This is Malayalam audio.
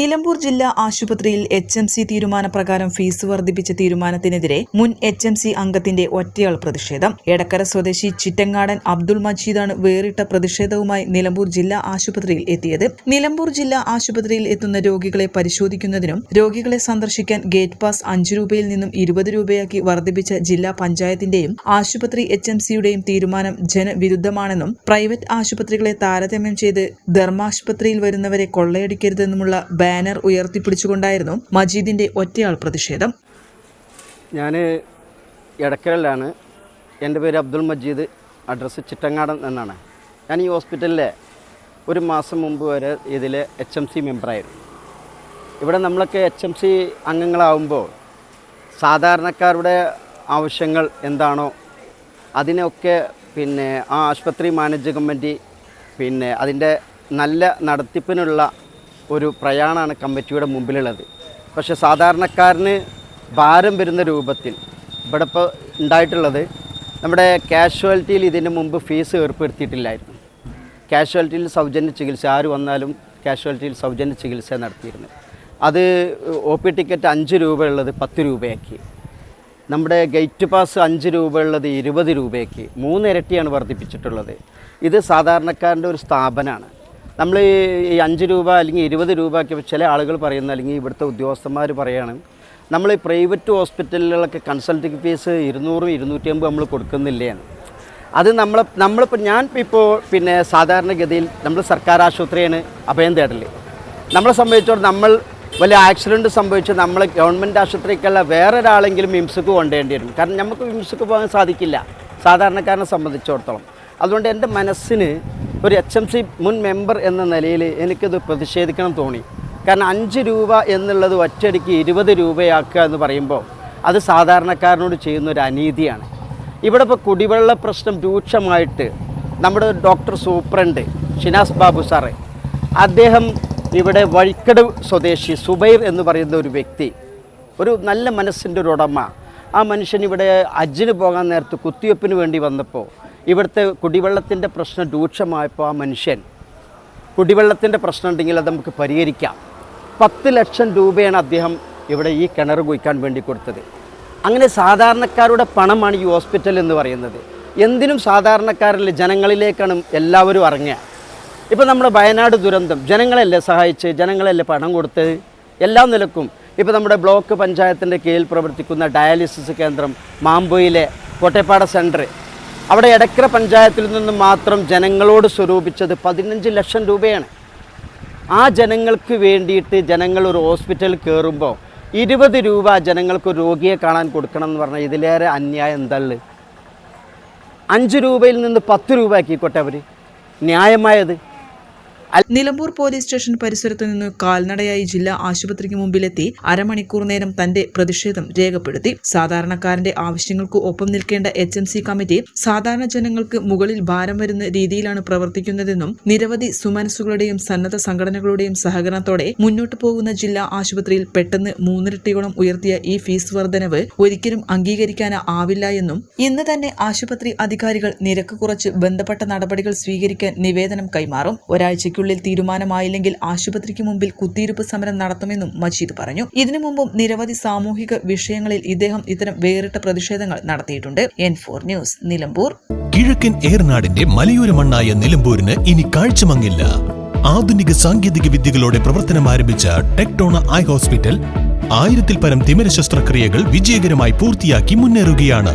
നിലമ്പൂർ ജില്ലാ ആശുപത്രിയിൽ എച്ച് എം സി തീരുമാനപ്രകാരം ഫീസ് വർദ്ധിപ്പിച്ച തീരുമാനത്തിനെതിരെ മുൻ എച്ച് എം സി അംഗത്തിന്റെ ഒറ്റയാൾ പ്രതിഷേധം. എടക്കര സ്വദേശി ചിറ്റങ്ങാടൻ അബ്ദുൾ മജീദാണ് വേറിട്ട പ്രതിഷേധവുമായി നിലമ്പൂർ ജില്ലാ ആശുപത്രിയിൽ എത്തിയത്. നിലമ്പൂർ ജില്ലാ ആശുപത്രിയിൽ എത്തുന്ന രോഗികളെ പരിശോധിക്കുന്നതിനും രോഗികളെ സന്ദർശിക്കാൻ ഗേറ്റ് പാസ് അഞ്ച് രൂപയിൽ നിന്നും ഇരുപത് രൂപയാക്കി വർദ്ധിപ്പിച്ച ജില്ലാ പഞ്ചായത്തിന്റെയും ആശുപത്രി എച്ച് എം സിയുടെയും തീരുമാനം ജനവിരുദ്ധമാണെന്നും പ്രൈവറ്റ് ആശുപത്രികളെ താരതമ്യം ചെയ്ത് ധർമാശുപത്രിയിൽ വരുന്നവരെ കൊള്ളയടിക്കരുതെന്നുമുള്ള ബാനർ ഉയർത്തിപ്പിടിച്ചുകൊണ്ടായിരുന്നു മജീദിന്റെ ഒറ്റയാൾ പ്രതിഷേധം. ഞാൻ എടക്കലിലാണ് എന്റെ പേര് അബ്ദുൾ മജീദ് അഡ്രസ്സ് ചിറ്റങ്ങാടൻ എന്നാണ്. ഞാൻ ഈ ഹോസ്പിറ്റലിലെ ഒരു മാസം മുമ്പ് വരെ ഇതിലെ എച്ച് എം സി മെമ്പറായിരുന്നു ഇവിടെ നമ്മളൊക്കെ എച്ച് എം സി അംഗങ്ങളാവുമ്പോൾ സാധാരണക്കാരുടെ ആവശ്യങ്ങൾ എന്താണോ അതിനൊക്കെ പിന്നെ ആ ആശുപത്രി മാനേജ് കമ്മിറ്റി പിന്നെ അതിന്റെ നല്ല നടത്തിപ്പിനുള്ള ഒരു പ്രയാണമാണ് കമ്മിറ്റിയുടെ മുമ്പിലുള്ളത്. പക്ഷേ സാധാരണക്കാരന് ഭാരം വരുന്ന രൂപത്തിൽ ഇവിടെ ഇപ്പോൾ ഉണ്ടായിട്ടുള്ളത് നമ്മുടെ കാഷ്വാലിറ്റിയിൽ ഇതിന് മുമ്പ് ഫീസ് ഏർപ്പെടുത്തിയിട്ടില്ലായിരുന്നു. കാഷ്വാലിറ്റിയിൽ സൗജന്യ ചികിത്സ ആര് വന്നാലും കാഷ്വാലിറ്റിയിൽ സൗജന്യ ചികിത്സ നടത്തിയിരുന്നു. അത് ഒ പി ടിക്കറ്റ് അഞ്ച് രൂപയുള്ളത് പത്ത് രൂപയാക്കി. നമ്മുടെ ഗേറ്റ് പാസ് അഞ്ച് രൂപയുള്ളത് ഇരുപത് രൂപയ്ക്ക്. മൂന്നിരട്ടിയാണ് വർദ്ധിപ്പിച്ചിട്ടുള്ളത്. ഇത് സാധാരണക്കാരന്റെ ഒരു സ്ഥാപനമാണ്. നമ്മൾ ഈ അഞ്ച് രൂപ അല്ലെങ്കിൽ ഇരുപത് രൂപ ഒക്കെ ചില ആളുകൾ പറയുന്ന അല്ലെങ്കിൽ ഇവിടുത്തെ ഉദ്യോഗസ്ഥന്മാർ പറയുകയാണ് നമ്മൾ പ്രൈവറ്റ് ഹോസ്പിറ്റലുകളൊക്കെ കൺസൾട്ടിങ് ഫീസ് ഇരുന്നൂറും ഇരുന്നൂറ്റി അമ്പത് നമ്മൾ കൊടുക്കുന്നില്ലേന്ന്. അത് നമ്മൾ നമ്മളിപ്പോൾ ഞാൻ ഇപ്പോൾ പിന്നെ സാധാരണഗതിയിൽ നമ്മൾ സർക്കാർ ആശുപത്രിയാണ് അഭയം തേടൽ. നമ്മളെ സംബന്ധിച്ചോളം നമ്മൾ വലിയ ആക്സിഡന്റ് സംഭവിച്ച് നമ്മൾ ഗവൺമെന്റ് ആശുപത്രിക്കല്ല വേറൊരാളെങ്കിലും മിംസുക്ക് കൊണ്ടുവേണ്ടി വരും. കാരണം നമുക്ക് മിംസുക്ക് പോകാൻ സാധിക്കില്ല സാധാരണക്കാരനെ സംബന്ധിച്ചിടത്തോളം. അതുകൊണ്ട് എന്റെ മനസ്സിന് ഒരു എച്ച് എം സി മുൻ മെമ്പർ എന്ന നിലയിൽ എനിക്കത് പ്രതിഷേധിക്കണം തോന്നി. കാരണം അഞ്ച് രൂപ എന്നുള്ളത് ഒറ്റയടിക്ക് ഇരുപത് രൂപയാക്കുക എന്ന് പറയുമ്പോൾ അത് സാധാരണക്കാരനോട് ചെയ്യുന്ന ഒരു അനീതിയാണ്. ഇവിടെ ഇപ്പോൾ കുടിവെള്ള പ്രശ്നം രൂക്ഷമായിട്ട് നമ്മുടെ doctor superintendent Shinas Babu sir അദ്ദേഹം ഇവിടെ വഴിക്കട് സ്വദേശി സുബൈർ എന്ന് പറയുന്ന ഒരു വ്യക്തി ഒരു നല്ല മനസ്സിന്റെ ഒരു ഉടമ. ആ മനുഷ്യൻ ഇവിടെ അജ്ജിന് പോകാൻ നേരത്ത് കുത്തിവെപ്പിന് വേണ്ടി വന്നപ്പോൾ ഇവിടുത്തെ കുടിവെള്ളത്തിന്റെ പ്രശ്നം രൂക്ഷമായപ്പോൾ ആ മനുഷ്യൻ കുടിവെള്ളത്തിന്റെ പ്രശ്നം ഉണ്ടെങ്കിൽ അത് നമുക്ക് പരിഹരിക്കാം. പത്ത് ലക്ഷം രൂപയാണ് അദ്ദേഹം ഇവിടെ ഈ കിണർ കുഴിക്കാൻ വേണ്ടി കൊടുത്തത്. അങ്ങനെ സാധാരണക്കാരുടെ പണമാണ് ഈ ഹോസ്പിറ്റൽ എന്ന് പറയുന്നത്. എന്തിനും സാധാരണക്കാരിൽ ജനങ്ങളിലേക്കാണ് എല്ലാവരും ഇറങ്ങുക. ഇപ്പോൾ നമ്മുടെ വയനാട് ദുരന്തം ജനങ്ങളല്ലേ സഹായിച്ച് ജനങ്ങളല്ലേ പണം കൊടുത്തത്? എല്ലാ നിലക്കും. ഇപ്പോൾ നമ്മുടെ ബ്ലോക്ക് പഞ്ചായത്തിന്റെ കീഴിൽ പ്രവർത്തിക്കുന്ന ഡയാലിസിസ് കേന്ദ്രം മാമ്പൊയിലെ കോട്ടയപ്പാട സെന്റർ അവിടെ എടക്കര പഞ്ചായത്തിൽ നിന്ന് മാത്രം ജനങ്ങളോട് സ്വരൂപിച്ചത് പതിനഞ്ച് ലക്ഷം രൂപയാണ്. ആ ജനങ്ങൾക്ക് വേണ്ടിയിട്ട് ജനങ്ങൾ ഒരു ഹോസ്പിറ്റലിൽ കയറുമ്പോൾ ഇരുപത് രൂപ ജനങ്ങൾക്ക് രോഗിയെ കാണാൻ കൊടുക്കണം എന്ന് പറഞ്ഞാൽ ഇതിലേറെ അന്യായം എന്താൾ അഞ്ച് രൂപയിൽ നിന്ന് പത്ത് രൂപ ആക്കിക്കോട്ടെ അവർ ന്യായമായത്. നിലമ്പൂർ പോലീസ് സ്റ്റേഷൻ പരിസരത്തു നിന്ന് കാൽനടയായി ജില്ലാ ആശുപത്രിക്ക് മുമ്പിലെത്തി അരമണിക്കൂർ നേരം തന്റെ പ്രതിഷേധം രേഖപ്പെടുത്തി. സാധാരണക്കാരന്റെ ആവശ്യങ്ങൾക്ക് ഒപ്പം നിൽക്കേണ്ട എച്ച് എം സി കമ്മിറ്റി സാധാരണ ജനങ്ങൾക്ക് മുകളിൽ ഭാരം വരുന്ന രീതിയിലാണ് പ്രവർത്തിക്കുന്നതെന്നും നിരവധി സുമനസ്സുകളുടെയും സന്നദ്ധ സംഘടനകളുടെയും സഹകരണത്തോടെ മുന്നോട്ടു പോകുന്ന ജില്ലാ ആശുപത്രിയിൽ പെട്ടെന്ന് മൂന്നിരട്ടിയോളം ഉയർത്തിയ ഈ ഫീസ് വർധനവ് ഒരിക്കലും അംഗീകരിക്കാനാവില്ല എന്നും ഇന്ന് തന്നെ ആശുപത്രി അധികാരികൾ നിരക്ക് കുറച്ച് ബന്ധപ്പെട്ട നടപടികൾ സ്വീകരിക്കാൻ നിവേദനം കൈമാറും. ഒരാഴ്ചയ്ക്കുള്ളിൽ തീരുമാനമായില്ലെങ്കിൽ ആശുപത്രിക്ക് മുമ്പിൽ കുത്തിയിരുപ്പ് സമരം നടത്തുമെന്നും മജീദ് പറഞ്ഞു. ഇതിനു മുമ്പും നിരവധി സാമൂഹിക വിഷയങ്ങളിൽ ഇദ്ദേഹം ഇത്തരം വേറിട്ട പ്രതിഷേധങ്ങൾ നടത്തിയിട്ടുണ്ട്. N four news Nilambur. കിഴക്കൻ ഏറനാടിന്റെ മലയോര മണ്ണായ നിലമ്പൂരിന് ഇനി കാഴ്ചമങ്ങില്ല. ആധുനിക സാങ്കേതിക വിദ്യകളോടെ പ്രവർത്തനം ആരംഭിച്ച ടെക്ടോണ ഐ ഹോസ്പിറ്റൽ ആയിരത്തിൽ പരം തിമിര ശസ്ത്രക്രിയകൾ വിജയകരമായി പൂർത്തിയാക്കി മുന്നേറുകയാണ്.